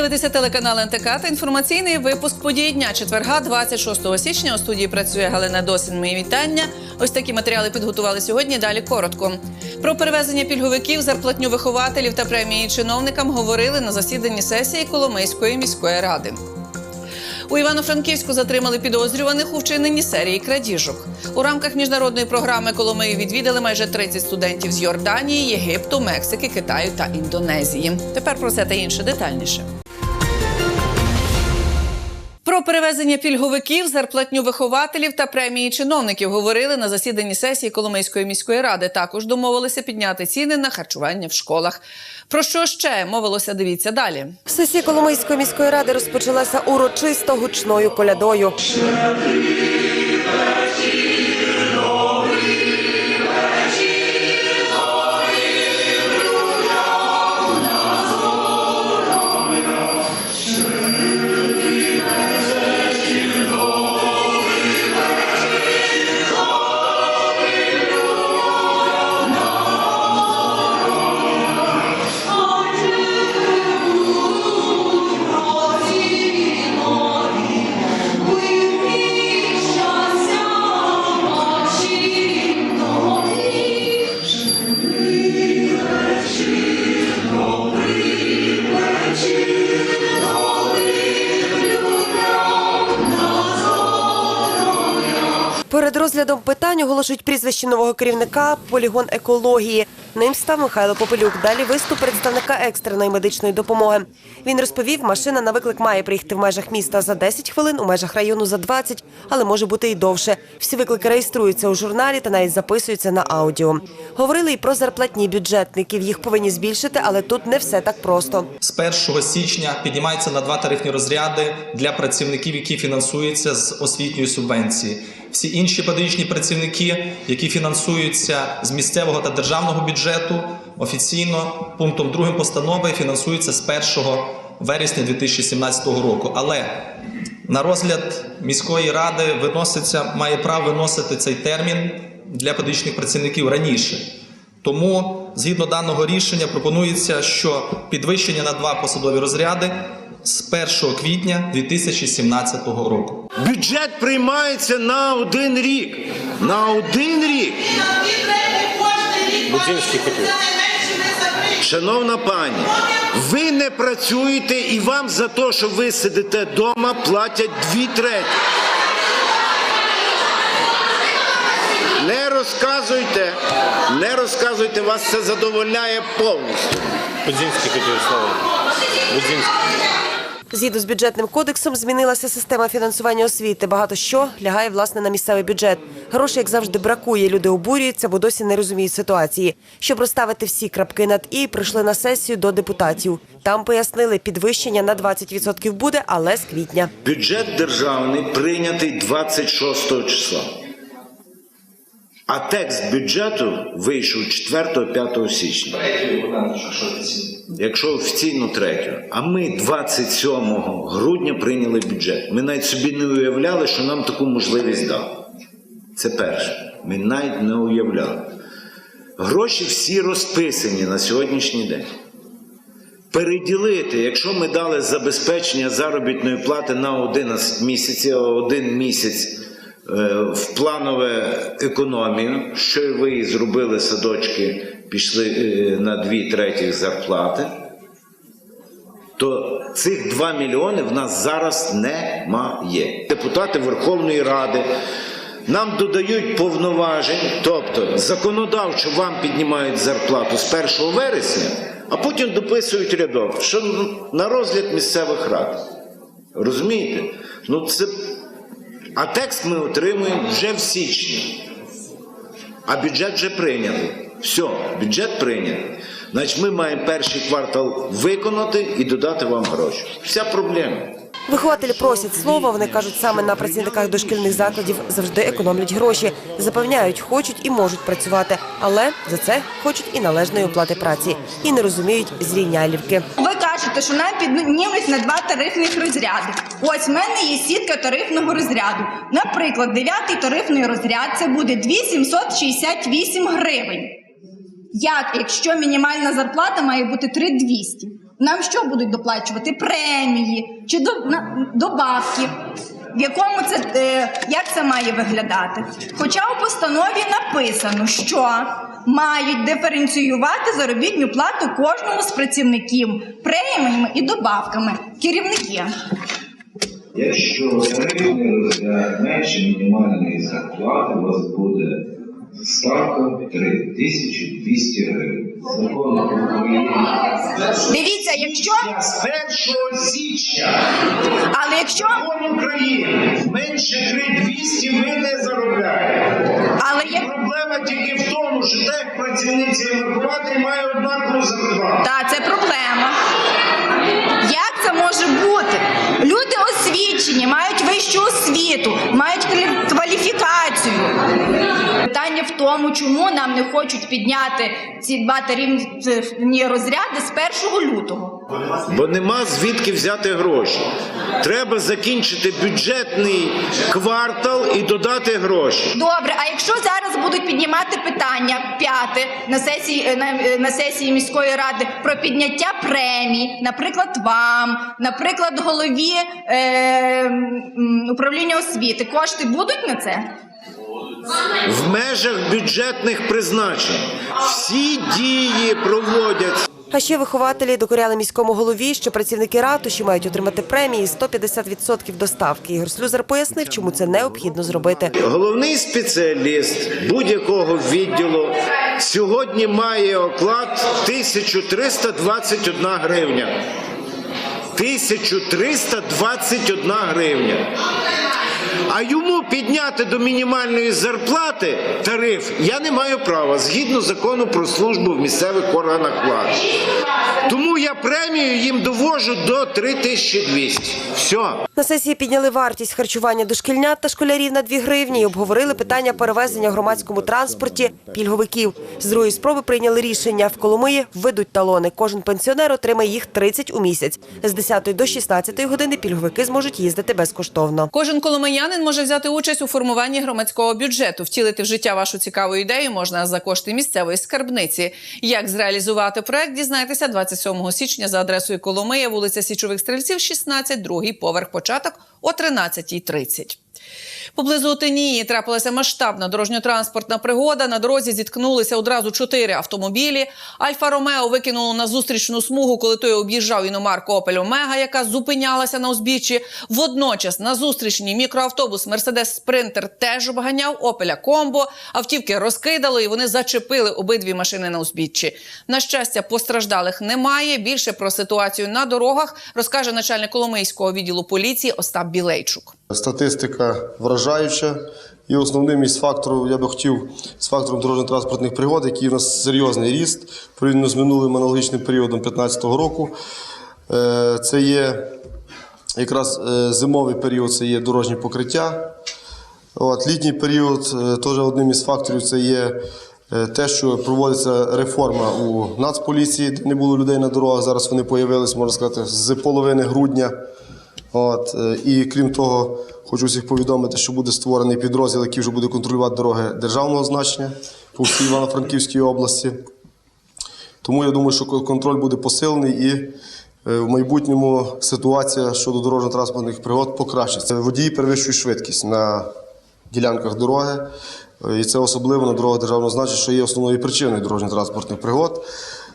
Ви дивитеся телеканал НТК та інформаційний випуск подій дня четверга, 26 січня. У студії працює Галина Досин. Мої вітання. Ось такі матеріали підготували сьогодні. Далі коротко. Про перевезення пільговиків, зарплатню вихователів та премії чиновникам говорили на засіданні сесії Коломийської міської ради. У Івано-Франківську затримали підозрюваних у вчиненні серії крадіжок. У рамках міжнародної програми Коломиї відвідали майже 30 студентів з Йорданії, Єгипту, Мексики, Китаю та Індонезії. Тепер про це та інше детальніше. Про перевезення пільговиків, зарплатню вихователів та премії чиновників говорили на засіданні сесії Коломийської міської ради. Також домовилися підняти ціни на харчування в школах. Про що ще мовилося? Дивіться далі. Сесія Коломийської міської ради розпочалася урочисто гучною колядою. Розглядом питань оголошують прізвище нового керівника полігон екології. Ним став Михайло Попелюк. Далі виступ представника екстреної медичної допомоги. Він розповів, машина на виклик має приїхати в межах міста за 10 хвилин, у межах району за 20, але може бути і довше. Всі виклики реєструються у журналі та навіть записуються на аудіо. Говорили і про зарплатні бюджетників. Їх повинні збільшити, але тут не все так просто. З 1 січня піднімається на два тарифні розряди для працівників, які фінансуються з освітньої субвенції. Всі інші педагогічні працівники, які фінансуються з місцевого та державного бюджету, офіційно пунктом 2 постанови фінансуються з 1 вересня 2017 року. Але на розгляд міської ради виноситься, має право виносити цей термін для педагогічних працівників раніше. Тому, згідно даного рішення, пропонується, що підвищення на два посадові розряди з 1 квітня 2017 року. Бюджет приймається на один рік. На один рік. Шановна пані, ви не працюєте і вам за те, що ви сидите вдома, платять дві треті. Не розказуйте, не розказуйте, вас це задовольняє повністю. Будзинський хотів слово. Будзинський. Згідно з бюджетним кодексом змінилася система фінансування освіти. Багато що лягає власне на місцевий бюджет. Грошей, як завжди, бракує. Люди обурюються, бо досі не розуміють ситуації. Щоб розставити всі крапки над і, прийшли на сесію до депутатів. Там пояснили, підвищення на 20% буде, але з квітня. Бюджет державний прийнятий 26 числа. А текст бюджету вийшов 4-5 січня. Якщо офіційно 3. А ми 27 грудня прийняли бюджет. Ми навіть собі не уявляли, що нам таку можливість дали. Це перше. Ми навіть не уявляли. Гроші всі розписані на сьогоднішній день. Переділити, якщо ми дали забезпечення заробітної плати на 11 місяців, а один місяць в планове економію, що ви зробили садочки, пішли е, на дві третіх зарплати, то цих 2 мільйони в нас зараз немає. Депутати Верховної Ради нам додають повноважень, тобто законодавчо вам піднімають зарплату з 1 вересня, а потім дописують рядок, що на розгляд місцевих рад. Розумієте? Ну це... А текст ми отримуємо вже в січні. А бюджет вже прийнятий. Все, бюджет прийнятий. Значить, ми маємо перший квартал виконати і додати вам гроші. Вся проблема. Вихователі просять слова. Вони кажуть, саме на працівниках дошкільних закладів завжди економлять гроші. Запевняють, хочуть і можуть працювати, але за це хочуть і належної оплати праці. І не розуміють зрівнялівки. Ви кажете, що нам піднімуть на два тарифних розряди. Ось в мене є сітка тарифного розряду. Наприклад, дев'ятий тарифний розряд це буде 2768 гривень. Як, якщо мінімальна зарплата має бути 3200? Нам що будуть доплачувати? Премії чи до, на, добавки? В якому це е, як це має виглядати? Хоча у постанові написано, що мають диференціювати заробітну плату кожному з працівників преміями і добавками керівники. Якщо тарифний менше мінімальної зарплати, у вас буде ставка 3200 гривень. Закон України. Дивіться, якщо З 1 січня але якщо закон України менше 3200 ви не заробляєте. але як Проблема тільки в тому, що так як працівниці евакуаторі має однакову зарплату. Так, це проблема. Як це може бути? Люди освічені, мають вищу освіту, мають кваліфікацію. Питання в тому, чому нам не хочуть підняти ці два тарифні розряди з 1 лютого. Бо нема звідки взяти гроші. Треба закінчити бюджетний квартал і додати гроші. Добре, а якщо зараз будуть піднімати питання п'яте на сесії на, на сесії міської ради про підняття премій, наприклад, вам, наприклад, голові е, управління освіти, кошти будуть на це? В межах бюджетних призначень всі дії проводять. А ще вихователі докоряли міському голові, що працівники ратуші мають отримати премії 150% доставки. Ігор Слюзар пояснив, чому це необхідно зробити. Головний спеціаліст будь-якого відділу сьогодні має оклад 1321 гривня. 1321 гривня. А підняти до мінімальної зарплати тариф я не маю права згідно закону про службу в місцевих органах влади. Тому я премію їм довожу до 3200. Все. На сесії підняли вартість харчування дошкільнят та школярів на 2 гривні і обговорили питання перевезення в громадському транспорті пільговиків. З другої спроби прийняли рішення. В Коломиї введуть талони. Кожен пенсіонер отримає їх 30 у місяць. З 10 до 16 години пільговики зможуть їздити безкоштовно. Кожен коломиянин може взяти участь у формуванні громадського бюджету. Втілити в життя вашу цікаву ідею можна за кошти місцевої скарбниці. Як зреалізувати проект, дізнайтеся 27 січня за адресою Коломия, вулиця Січових Стрільців, 16, другий поверх початок о 13.30. Поблизу Отинії трапилася масштабна дорожньо-транспортна пригода. На дорозі зіткнулися одразу чотири автомобілі. Альфа Ромео викинуло на зустрічну смугу, коли той об'їжджав іномарку Опель Омега, яка зупинялася на узбіччі. Водночас на зустрічній мікроавтобус Мерседес Спринтер теж обганяв Опеля Комбо. Автівки розкидало і вони зачепили обидві машини на узбіччі. На щастя, постраждалих немає. Більше про ситуацію на дорогах розкаже начальник Коломийського відділу поліції Остап Білейчук. Статистика вражаюча. І основним із факторів, я би хотів, з фактором дорожньо-транспортних пригод, який у нас серйозний ріст порівняно з минулим аналогічним періодом 2015 року. Е, Це є якраз е, зимовий період, це є дорожнє покриття. От, літній період е, теж одним із факторів це є те, що проводиться реформа у Нацполіції, де не було людей на дорогах. Зараз вони з'явилися, можна сказати, з половини грудня. От, е, і крім того, хочу всіх повідомити, що буде створений підрозділ, який вже буде контролювати дороги державного значення по всій Івано-Франківській області. Тому я думаю, що контроль буде посилений і е, в майбутньому ситуація щодо дорожньо-транспортних пригод покращиться. Водії перевищують швидкість на ділянках дороги. Е, І це особливо на дорогах державного значення, що є основною причиною дорожньо-транспортних пригод.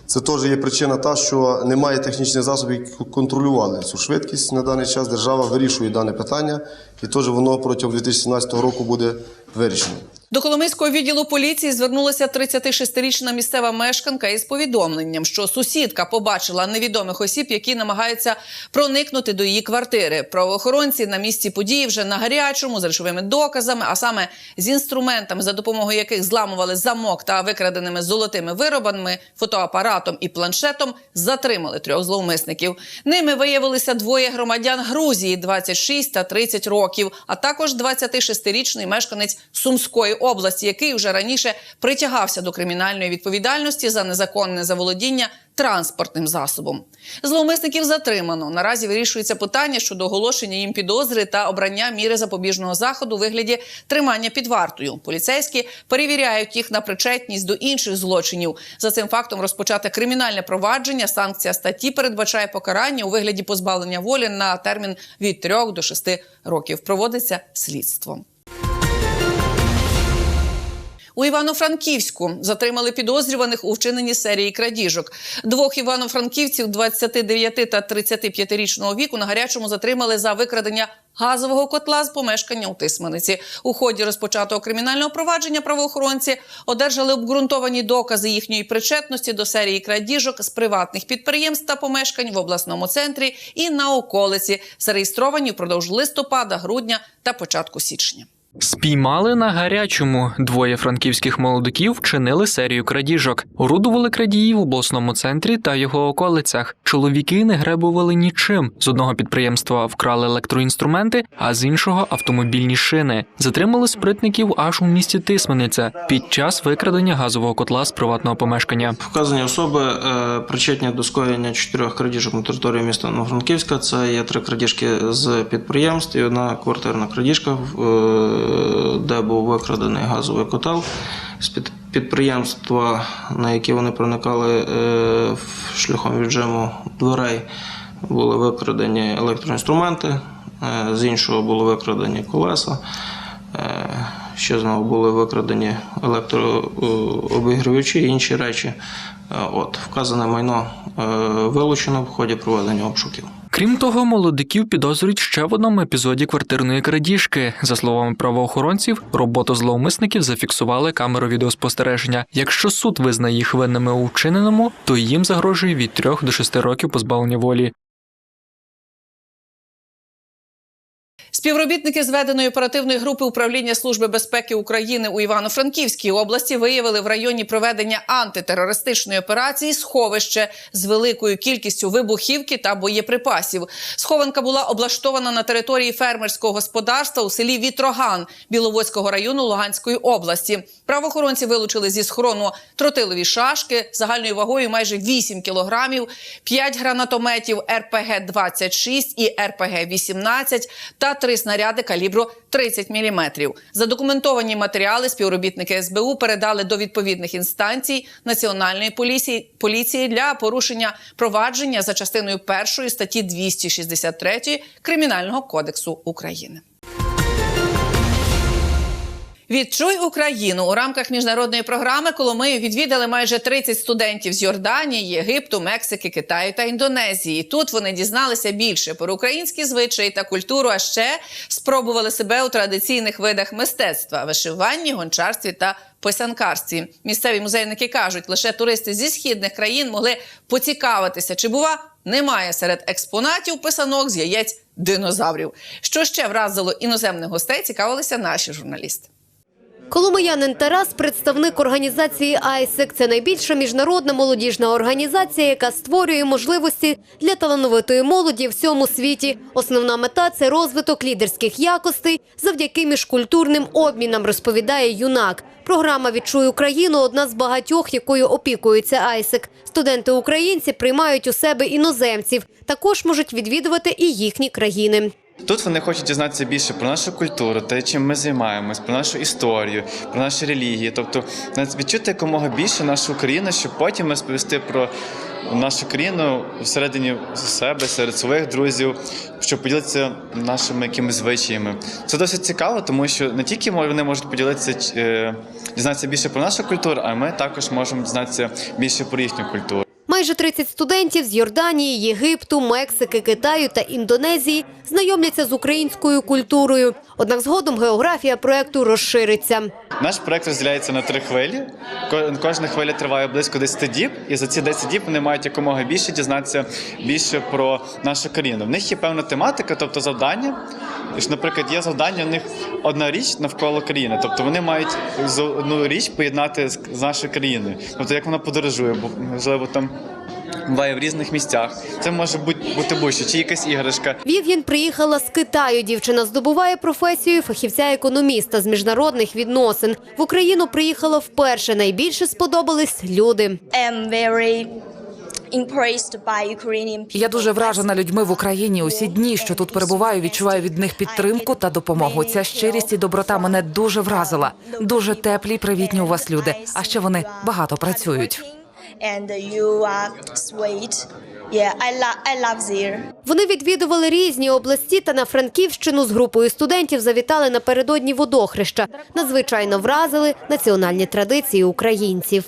Це теж є причина та, що немає технічних засобів, які контролювали цю швидкість. На даний час держава вирішує дане питання, і теж воно протягом 2017 року буде вирішено. До Коломийського відділу поліції звернулася 36-річна місцева мешканка із повідомленням, що сусідка побачила невідомих осіб, які намагаються проникнути до її квартири. Правоохоронці на місці події вже на гарячому з речовими доказами, а саме з інструментами, за допомогою яких зламували замок та викраденими золотими виробами, фотоапаратом і планшетом, затримали трьох зловмисників. Ними виявилися двоє громадян Грузії 26 та 30 років, а також 26-річний мешканець Сумської області, який вже раніше притягався до кримінальної відповідальності за незаконне заволодіння транспортним засобом. Зловмисників затримано. Наразі вирішується питання щодо оголошення їм підозри та обрання міри запобіжного заходу у вигляді тримання під вартою. Поліцейські перевіряють їх на причетність до інших злочинів. За цим фактом розпочати кримінальне провадження. Санкція статті передбачає покарання у вигляді позбавлення волі на термін від 3 до 6 років. Проводиться слідство. У Івано-Франківську затримали підозрюваних у вчиненні серії крадіжок. Двох івано-франківців 29 та 35-річного віку на гарячому затримали за викрадення газового котла з помешкання у Тисманиці. У ході розпочатого кримінального провадження правоохоронці одержали обґрунтовані докази їхньої причетності до серії крадіжок з приватних підприємств та помешкань в обласному центрі і на околиці, зареєстровані впродовж листопада, грудня та початку січня. Спіймали на гарячому. Двоє франківських молодиків вчинили серію крадіжок. Орудували крадії в обласному центрі та його околицях. Чоловіки не гребували нічим. З одного підприємства вкрали електроінструменти, а з іншого автомобільні шини. Затримали спритників аж у місті Тисмениця під час викрадення газового котла з приватного помешкання. Вказані особи е, причетні до скоєння чотирьох крадіжок на території міста Новофранківська. Це є три крадіжки з підприємств і одна квартирна крадіжка, в- е, де був викрадений газовий котел з під підприємства, на які вони проникали е, шляхом віджиму дверей. Були викрадені електроінструменти, е, з іншого були викрадені колеса. Е, Ще знову були викрадені електрообігрівачі і інші речі. От, вказане майно вилучено в ході проведення обшуків. Крім того, молодиків підозрюють ще в одному епізоді квартирної крадіжки. За словами правоохоронців, роботу зловмисників зафіксували камеру відеоспостереження. Якщо суд визнає їх винними у вчиненому, то їм загрожує від 3 до 6 років позбавлення волі. Співробітники зведеної оперативної групи управління Служби безпеки України у Івано-Франківській області виявили в районі проведення антитерористичної операції сховище з великою кількістю вибухівки та боєприпасів. Схованка була облаштована на території фермерського господарства у селі Вітроган Біловодського району Луганської області. Правоохоронці вилучили зі схорону тротилові шашки загальною вагою майже 8 кілограмів, 5 гранатометів РПГ-26 і РПГ-18 та три снаряди калібру 30 мм. Задокументовані матеріали співробітники СБУ передали до відповідних інстанцій Національної поліції, поліції для порушення провадження за частиною першої статті 263 Кримінального кодексу України. Відчуй Україну у рамках міжнародної програми Коломию відвідали майже 30 студентів з Йорданії, Єгипту, Мексики, Китаю та Індонезії. Тут вони дізналися більше про українські звичаї та культуру, а ще спробували себе у традиційних видах мистецтва вишиванні, гончарстві та писанкарстві. Місцеві музейники кажуть, лише туристи зі східних країн могли поцікавитися, чи бува немає серед експонатів писанок з яєць динозаврів. Що ще вразило іноземних гостей, цікавилися наші журналісти. Коломиянин Тарас, представник організації «Айсек». Це найбільша міжнародна молодіжна організація, яка створює можливості для талановитої молоді в всьому світі. Основна мета – це розвиток лідерських якостей завдяки міжкультурним обмінам, розповідає юнак. Програма «Відчуй Україну» – одна з багатьох, якою опікується «Айсек». Студенти-українці приймають у себе іноземців. Також можуть відвідувати і їхні країни. Тут вони хочуть дізнатися більше про нашу культуру, те, чим ми займаємось, про нашу історію, про наші релігії. Тобто відчути якомога більше нашу країну, щоб потім розповісти про нашу країну всередині себе, серед своїх друзів, щоб поділитися нашими якимись звичаями. Це досить цікаво, тому що не тільки вони можуть поділитися, е, дізнатися більше про нашу культуру, а ми також можемо дізнатися більше про їхню культуру. Майже 30 студентів з Йорданії, Єгипту, Мексики, Китаю та Індонезії знайомляться з українською культурою. Однак згодом географія проекту розшириться. Наш проект розділяється на три хвилі. Ко- Кожна хвиля триває близько 10 діб, і за ці 10 діб вони мають якомога більше дізнатися більше про нашу країну. В них є певна тематика, тобто завдання. І ж, Наприклад, є завдання у них одна річ навколо країни. Тобто вони мають з- одну річ поєднати з нашою країною. Тобто як вона подорожує, бо можливо там буває в різних місцях. Це може бути бути будь-що, чи якась іграшка, Вів'ян приїхала з Китаю. Дівчина здобуває професію фахівця-економіста з міжнародних відносин. В Україну приїхала вперше. Найбільше сподобались люди. am very Я дуже вражена людьми в Україні. Усі дні, що тут перебуваю, відчуваю від них підтримку та допомогу. Ця щирість і доброта мене дуже вразила. Дуже теплі, привітні у вас люди. А ще вони багато працюють. Вони відвідували різні області та на Франківщину з групою студентів завітали напередодні водохреща. Надзвичайно вразили національні традиції українців.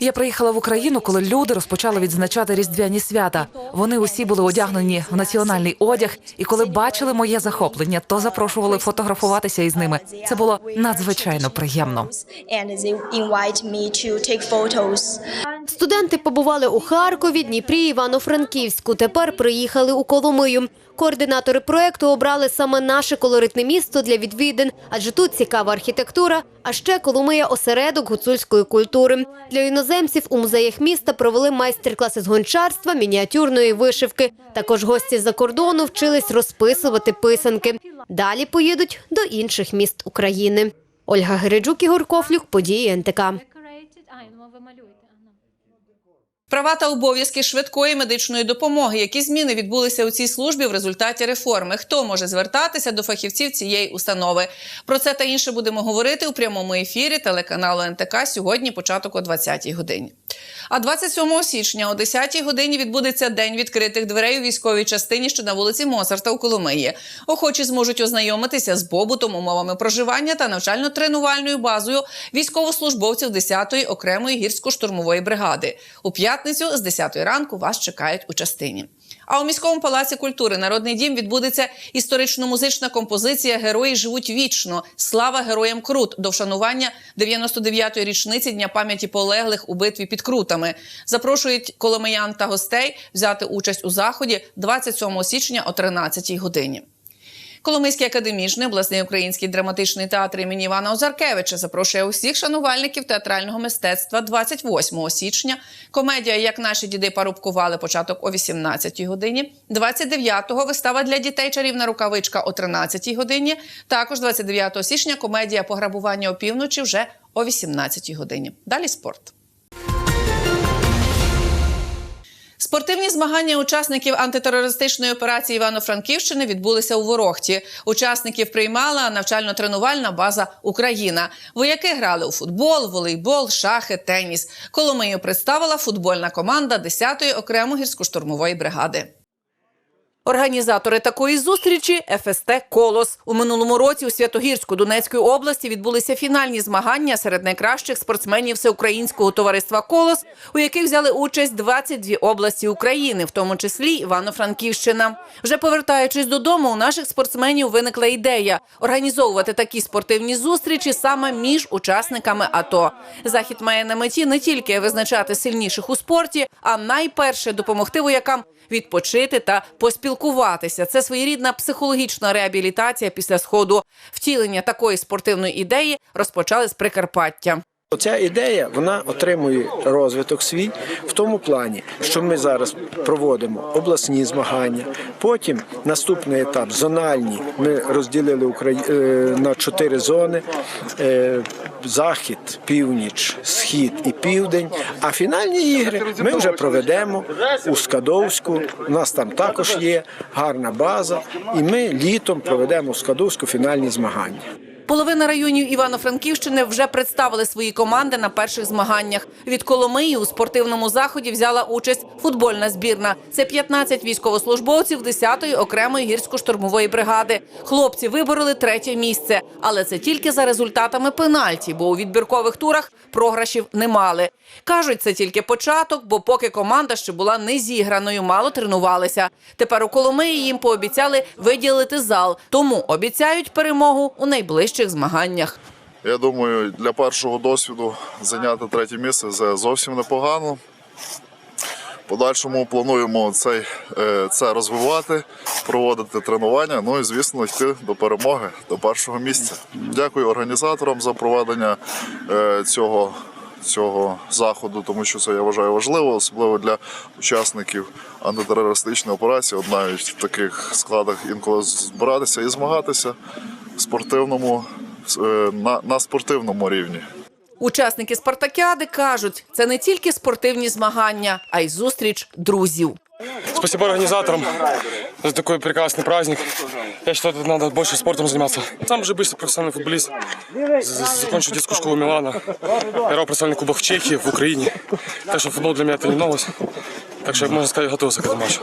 Я приїхала в Україну, коли люди розпочали відзначати різдвяні свята. Вони усі були одягнені в національний одяг, і коли бачили моє захоплення, то запрошували фотографуватися із ними. Це було надзвичайно приємно. Студенти побували у Харкові, Дніпрі, Івано-Франківську. Тепер приїхали у Коломию. Координатори проекту обрали саме наше колоритне місто для відвідин, адже тут цікава архітектура, а ще Коломия – осередок гуцульської культури. Для іноземців у музеях міста провели майстер-класи з гончарства, мініатюрної вишивки. Також гості з-за кордону вчились розписувати писанки. Далі поїдуть до інших міст України. Ольга Гереджук, Ігор Кофлюк, події НТК. Права та обов'язки швидкої медичної допомоги. Які зміни відбулися у цій службі в результаті реформи? Хто може звертатися до фахівців цієї установи? Про це та інше будемо говорити у прямому ефірі телеканалу НТК сьогодні, початок о 20-й годині. А 27 січня о 10-й годині відбудеться день відкритих дверей у військовій частині, що на вулиці Моцарта у Коломиї. Охочі зможуть ознайомитися з побутом, умовами проживання та навчально-тренувальною базою військовослужбовців 10-ї окремої гірсько-штурмової бригади. У п'ятницю з 10 ранку вас чекають у частині. А у міському палаці культури Народний дім відбудеться історично-музична композиція Герої живуть вічно. Слава героям Крут до вшанування 99-ї річниці дня пам'яті полеглих у битві під Крутами. Запрошують коломиян та гостей взяти участь у заході 27 січня о 13-й годині. Коломийський академічний обласний український драматичний театр імені Івана Озаркевича запрошує усіх шанувальників театрального мистецтва 28 січня. Комедія Як наші діди парубкували початок о 18 годині. 29-го вистава для дітей чарівна рукавичка о 13 годині. Також 29 січня комедія Пограбування опівночі вже о 18 годині. Далі спорт. Спортивні змагання учасників антитерористичної операції Івано-Франківщини відбулися у Ворохті. Учасників приймала навчально-тренувальна база Україна. Вояки грали у футбол, волейбол, шахи, теніс. Коломию представила футбольна команда 10-ї окремо гірсько-штурмової бригади. Організатори такої зустрічі ФСТ Колос у минулому році у Святогірську Донецької області відбулися фінальні змагання серед найкращих спортсменів всеукраїнського товариства Колос, у яких взяли участь 22 області України, в тому числі Івано-Франківщина. Вже повертаючись додому, у наших спортсменів виникла ідея організовувати такі спортивні зустрічі саме між учасниками АТО. Захід має на меті не тільки визначати сильніших у спорті, а найперше допомогти воякам відпочити та поспілкуватися. Це своєрідна психологічна реабілітація після сходу. Втілення такої спортивної ідеї розпочали з Прикарпаття. Ця ідея вона отримує розвиток свій в тому плані, що ми зараз проводимо обласні змагання. Потім наступний етап зональні. Ми розділили Украї... е, на чотири зони: е, захід, північ, схід і південь. А фінальні ігри ми вже проведемо у Скадовську. У нас там також є гарна база, і ми літом проведемо у Скадовську фінальні змагання. Половина районів Івано-Франківщини вже представили свої команди на перших змаганнях. Від Коломиї у спортивному заході взяла участь футбольна збірна. Це 15 військовослужбовців 10-ї окремої гірсько-штурмової бригади. Хлопці вибороли третє місце, але це тільки за результатами пенальті, бо у відбіркових турах програшів не мали. Кажуть, це тільки початок, бо поки команда ще була не зіграною, мало тренувалися. Тепер у Коломиї їм пообіцяли виділити зал, тому обіцяють перемогу у найближчих змаганнях. Я думаю, для першого досвіду зайняти третє місце це зовсім непогано. Подальшому плануємо цей, е, це розвивати, проводити тренування, ну і звісно йти до перемоги, до першого місця. Дякую організаторам за проведення е, цього, цього заходу, тому що це я вважаю важливо, особливо для учасників антитерористичної операції. От навіть в таких складах інколи збиратися і змагатися в спортивному, е, на, на спортивному рівні. Учасники спартакіади кажуть, це не тільки спортивні змагання, а й зустріч друзів. Спасибо организаторам за такой прекрасный праздник. Я считаю, тут надо больше спортом заниматься. Сам же быстро профессиональный футболист. З- Закончил детскую школу Милана. Играл в профессиональный кубок в Чехии, в Украине. Так что футбол для меня это не новость. Так что, можно сказать, готовился к этому матчу.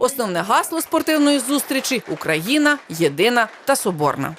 Основне гасло спортивної зустрічі Україна єдина та соборна.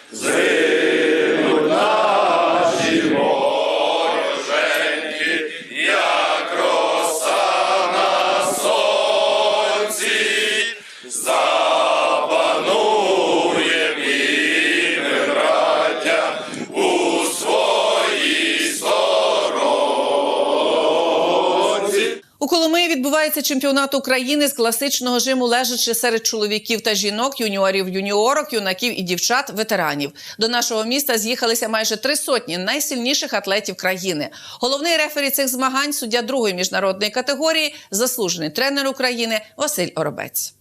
Коломиї відбувається чемпіонат України з класичного жиму лежачи серед чоловіків та жінок, юніорів, юніорок, юнаків і дівчат, ветеранів. До нашого міста з'їхалися майже три сотні найсильніших атлетів країни. Головний рефері цих змагань суддя другої міжнародної категорії, заслужений тренер України Василь Оробець.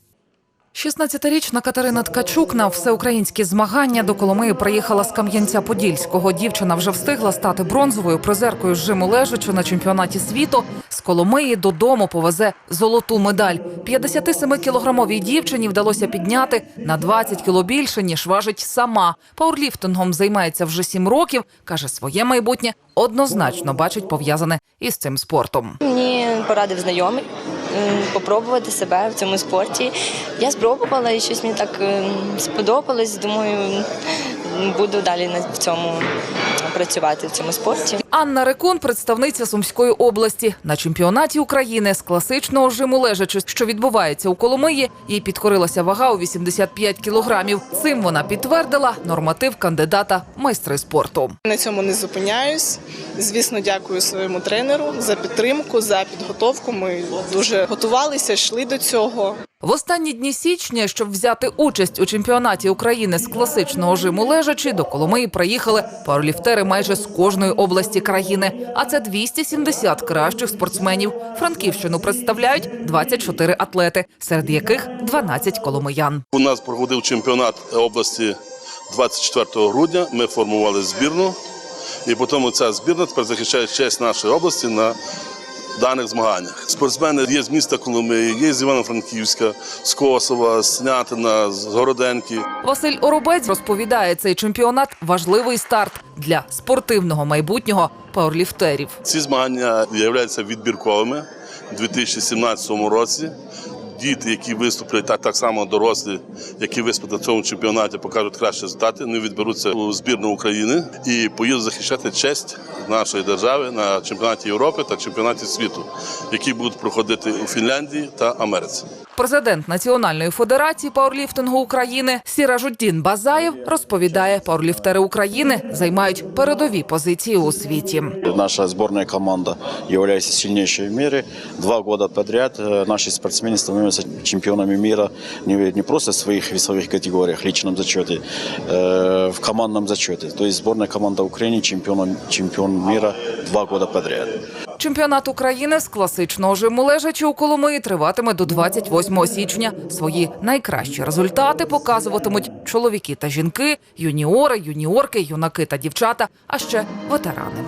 16-річна Катерина Ткачук на всеукраїнські змагання до Коломиї приїхала з Кам'янця-Подільського. Дівчина вже встигла стати бронзовою призеркою з жиму лежачи на чемпіонаті світу. З Коломиї додому повезе золоту медаль. 57-кілограмовій дівчині вдалося підняти на 20 кіло більше, ніж важить сама. Пауерліфтингом займається вже 7 років. каже, своє майбутнє однозначно бачить пов'язане із цим спортом. Мені порадив знайомий попробувати себе в цьому спорті. Я спробувала і щось мені так сподобалось. Думаю, буду далі на цьому працювати в цьому спорті. Анна Рекун, представниця Сумської області. На чемпіонаті України з класичного жиму лежачи, що відбувається у Коломиї, їй підкорилася вага у 85 кілограмів. Цим вона підтвердила норматив кандидата майстри спорту. На цьому не зупиняюсь. Звісно, дякую своєму тренеру за підтримку, за підготовку. Ми дуже готувалися, йшли до цього. В останні дні січня, щоб взяти участь у чемпіонаті України з класичного жиму лежачи, до Коломиї приїхали пауерліфтери майже з кожної області країни. А це 270 кращих спортсменів. Франківщину представляють 24 атлети, серед яких 12 коломиян. У нас проходив чемпіонат області 24 грудня. Ми формували збірну, і потім ця збірна тепер захищає честь нашої області на даних змаганнях. Спортсмени є з міста Коломиї, є з Івано-Франківська, з Косова, з Снятина, з Городенки. Василь Оробець розповідає, цей чемпіонат важливий старт для спортивного майбутнього пауерліфтерів. Ці змагання являються відбірковими у 2017 році. Діти, які виступлять, так, так само дорослі, які виступлять на цьому чемпіонаті, покажуть кращі результати. Вони відберуться у збірну України і поїдуть захищати честь нашої держави на чемпіонаті Європи та чемпіонаті світу, які будуть проходити у Фінляндії та Америці. Президент Національної федерації пауерліфтингу України Сіражуддін Базаєв розповідає, пауерліфтери України займають передові позиції у світі. Наша сборная команда является сильнейшей в мире. Два года подряд э, наши спортсмены становятся чемпионами мира не, не просто в своих весовых категориях, личном зачете, э, в командном зачете. То есть сборная команда Украины чемпион, чемпион мира два года подряд. Чемпіонат України з класичного жиму лежачи у Коломиї триватиме до 28 січня. Свої найкращі результати показуватимуть чоловіки та жінки, юніори, юніорки, юнаки та дівчата, а ще ветерани.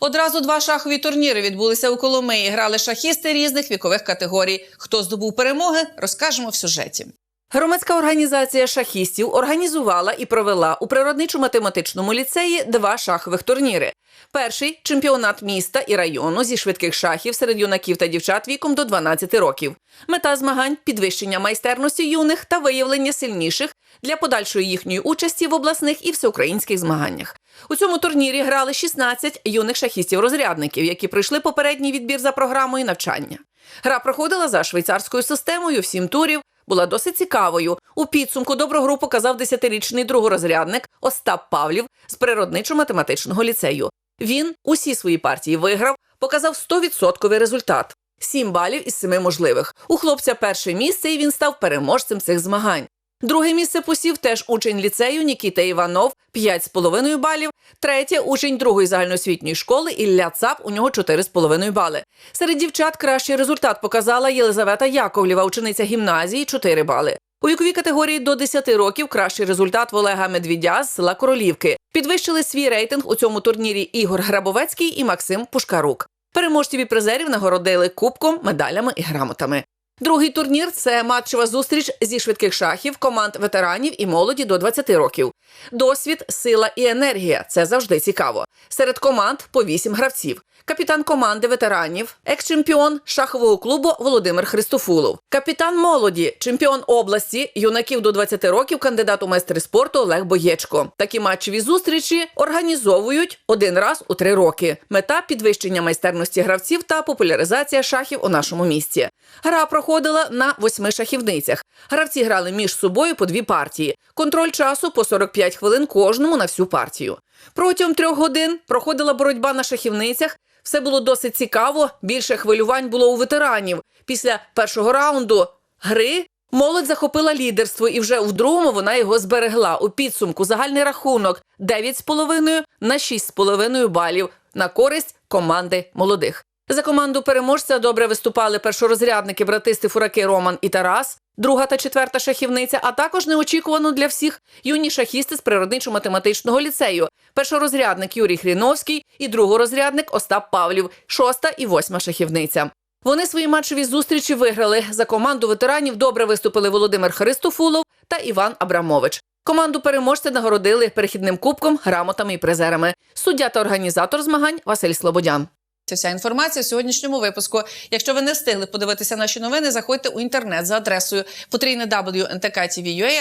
Одразу два шахові турніри відбулися у Коломиї. Грали шахісти різних вікових категорій. Хто здобув перемоги, розкажемо в сюжеті. Громадська організація шахістів організувала і провела у природничо-математичному ліцеї два шахових турніри. Перший чемпіонат міста і району зі швидких шахів серед юнаків та дівчат віком до 12 років. Мета змагань підвищення майстерності юних та виявлення сильніших для подальшої їхньої участі в обласних і всеукраїнських змаганнях. У цьому турнірі грали 16 юних шахістів-розрядників, які пройшли попередній відбір за програмою навчання. Гра проходила за швейцарською системою в сім турів. Була досить цікавою. У підсумку доброгру показав 10-річний другорозрядник Остап Павлів з природничо-математичного ліцею. Він усі свої партії виграв, показав 100% результат. 7 балів із 7 можливих. У хлопця перше місце, і він став переможцем цих змагань. Друге місце посів теж учень ліцею Нікіта Іванов 5,5 балів. Третє учень другої загальноосвітньої школи Ілля Цап, у нього 4,5 бали. Серед дівчат кращий результат показала Єлизавета Яковлєва, учениця гімназії 4 бали. У віковій категорії до 10 років кращий результат в Олега Медвідя з села Королівки Підвищили свій рейтинг у цьому турнірі Ігор Грабовецький і Максим Пушкарук. Переможців і призерів нагородили кубком, медалями і грамотами. Другий турнір це матчева зустріч зі швидких шахів команд ветеранів і молоді до 20 років. Досвід, сила і енергія це завжди цікаво. Серед команд по 8 гравців. Капітан команди ветеранів, екс-чемпіон шахового клубу Володимир Христофулов, капітан молоді, чемпіон області, юнаків до 20 років, кандидат у майстри спорту Олег Боєчко. Такі матчеві зустрічі організовують один раз у три роки. Мета підвищення майстерності гравців та популяризація шахів у нашому місті. Гра проходила на восьми шахівницях. Гравці грали між собою по дві партії. Контроль часу по 45 хвилин кожному на всю партію. Протягом трьох годин проходила боротьба на шахівницях. Все було досить цікаво. Більше хвилювань було у ветеранів. Після першого раунду гри молодь захопила лідерство, і вже в другому вона його зберегла. У підсумку загальний рахунок 9,5 на 6,5 балів на користь команди молодих. За команду переможця добре виступали першорозрядники брати Стефураки Роман і Тарас, друга та четверта шахівниця, а також неочікувано для всіх юні шахісти з природничо-математичного ліцею, першорозрядник Юрій Хріновський і другорозрядник Остап Павлів, шоста і восьма шахівниця. Вони свої матчеві зустрічі виграли. За команду ветеранів добре виступили Володимир Христофулов та Іван Абрамович. Команду переможця нагородили перехідним кубком, грамотами і призерами. Суддя та організатор змагань Василь Слободян. Це вся інформація в сьогоднішньому випуску. Якщо ви не встигли подивитися наші новини, заходьте у інтернет за адресою потрійне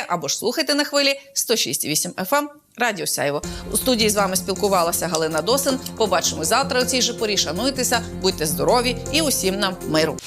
або ж слухайте на хвилі 106,8 FM Радіо Сяєво. У студії з вами спілкувалася Галина Досин. Побачимо завтра у цій же порі. Шануйтеся, будьте здорові і усім нам миру.